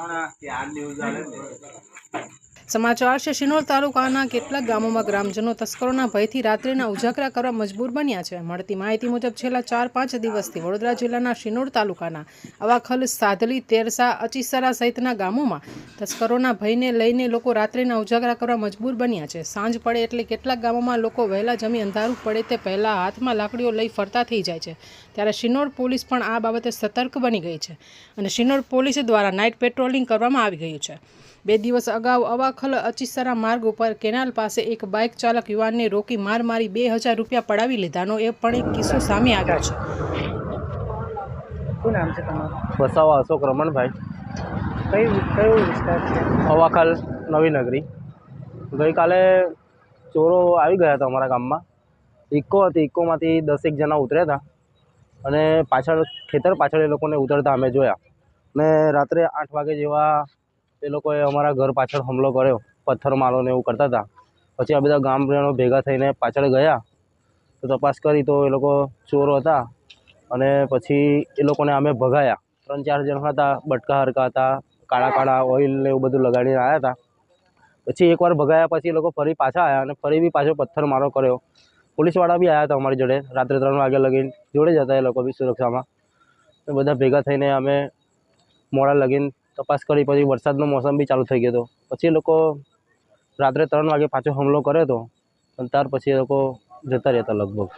सांग ना ते आठ दिवस झाले. સમાચાર છે, શિનોર તાલુકાના કેટલાક ગામોમાં ગ્રામજનો તસ્કરોના ભયથી રાત્રિના ઉજાગરા કરવા મજબૂર બન્યા છે. મળતી માહિતી મુજબ છેલ્લા ચાર, પાંચ દિવસથી વડોદરા જિલ્લાના શિનોર તાલુકાના અવાખલ, સાધલી, તેરસા, અચીસરા સહિતના ગામોમાં તસ્કરોના ભયને લઈને લોકો રાત્રિના ઉજાગરા કરવા મજબૂર બન્યા છે. સાંજ પડે એટલે કેટલાક ગામોમાં લોકો વહેલા જમી અંધારું પડે તે પહેલાં હાથમાં લાકડીઓ લઈ ફરતા થઈ જાય છે. ત્યારે શિનોર પોલીસ પણ આ બાબતે સતર્ક બની ગઈ છે અને શિનોર પોલીસ દ્વારા નાઇટ પેટ્રોલિંગ કરવામાં આવી ગયું છે. બે દિવસ અગાઉ અવાખલ અચિસરા માર્ગ ઉપર કેનાલ પાસે એક બાઇક ચાલક યુવાનને રોકી માર મારી બે હજાર રૂપિયા પડાવી લીધાનો એ પણ એક કિસ્સો સામે આવ્યો છે. શું નામ છે તમારું? વસાવા અશોક રમણભાઈ. કઈ કયો વિસ્તાર છે? અવાખલ નવી નગરી. ગઈકાલે ચોરો આવી ગયા હતા અમારા ગામમાં. ઇકો હતી ઇકોમાંથી દસેક જણા ઉતર્યા હતા. અને પાછળ ખેતર પાછળ એ લોકોને ઉતરતા અમે જોયા. ને રાત્રે આઠ વાગે જેવા એ લોકોએ અમારા ઘર પાછળ હુમલો કર્યો પથ્થર મારો ને એવું કરતા હતા. પછી આ બધા ગામજનો ભેગા થઈને પાછળ ગયા, તો તપાસ કરી તો એ લોકો ચોર હતા અને પછી એ લોકોને અમે ભગાયા. ત્રણ ચાર જણ હતા, બટકા હરકા હતા, કાળા કાળા ઓઇલ ને એવું બધું લગાડીને આવ્યા હતા. પછી એકવાર ભગાયા પછી એ લોકો ફરી પાછા આવ્યા અને ફરી બી પાછો પથ્થર મારો કર્યો. પોલીસવાળા બી આવ્યા હતા અમારી જોડે, રાત્રે ત્રણ વાગે લગીને, જોડે જ હતા એ લોકો બી સુરક્ષામાં. તો બધા ભેગા થઈને અમે મોડા લગીને તપાસ કરી, પછી વરસાદનો મોસમ બી ચાલુ થઈ ગયો હતો પછી લોકો રાત્રે ત્રણ વાગે પાછો હુમલો કર્યો હતો અને ત્યાર પછી એ લોકો જતા રહેતા લગભગ.